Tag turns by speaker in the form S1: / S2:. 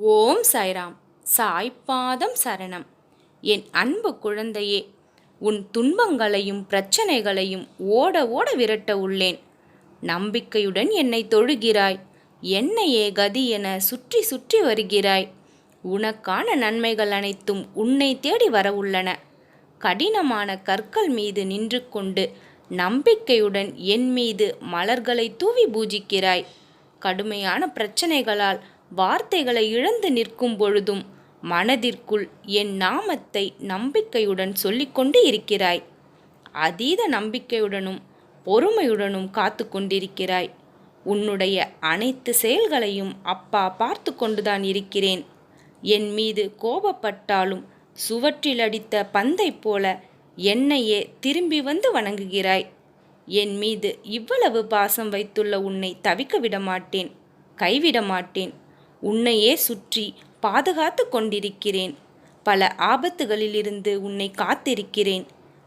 S1: ஓம் சாய்ராம். சாய்பாதம் சரணம். என் அன்பு குழந்தையே உன் துன்பங்களையும் பிரச்சனைகளையும் ஓட ஓட விரட்ட உள்ளேன். நம்பிக்கையுடன் என்னை தொழுகிறாய். என்னையே கதி என சுற்றி சுற்றி வருகிறாய். உனக்கான நன்மைகள் அனைத்தும் உன்னை தேடி வரவுள்ளன கடினமான கற்கள் மீது நின்று கொண்டு நம்பிக்கையுடன் என் மீது மலர்களை தூவி பூஜிக்கிறாய். கடுமையான பிரச்சனைகளால் வார்த்தைகளை இழந்து நிற்கும் பொழுதும் மனதிற்குள் என் நாமத்தை நம்பிக்கையுடன் சொல்லிக்கொண்டு இருக்கிறாய். அதீத நம்பிக்கையுடனும் பொறுமையுடனும் காத்து கொண்டிருக்கிறாய். உன்னுடைய அனைத்து செயல்களையும் அப்பா பார்த்து கொண்டுதான் இருக்கிறேன். என் மீது கோபப்பட்டாலும் சுவற்றில் அடித்த பந்தை போல என்னையே திரும்பி வந்து வணங்குகிறாய். என் மீது இவ்வளவு பாசம் வைத்துள்ள உன்னை தவிக்க விட மாட்டேன் கைவிட மாட்டேன் உன்னையே சுற்றி பாதுகாத்து கொண்டிருக்கிறேன். பல ஆபத்துகளிலிருந்து உன்னை காத்திருக்கிறேன்.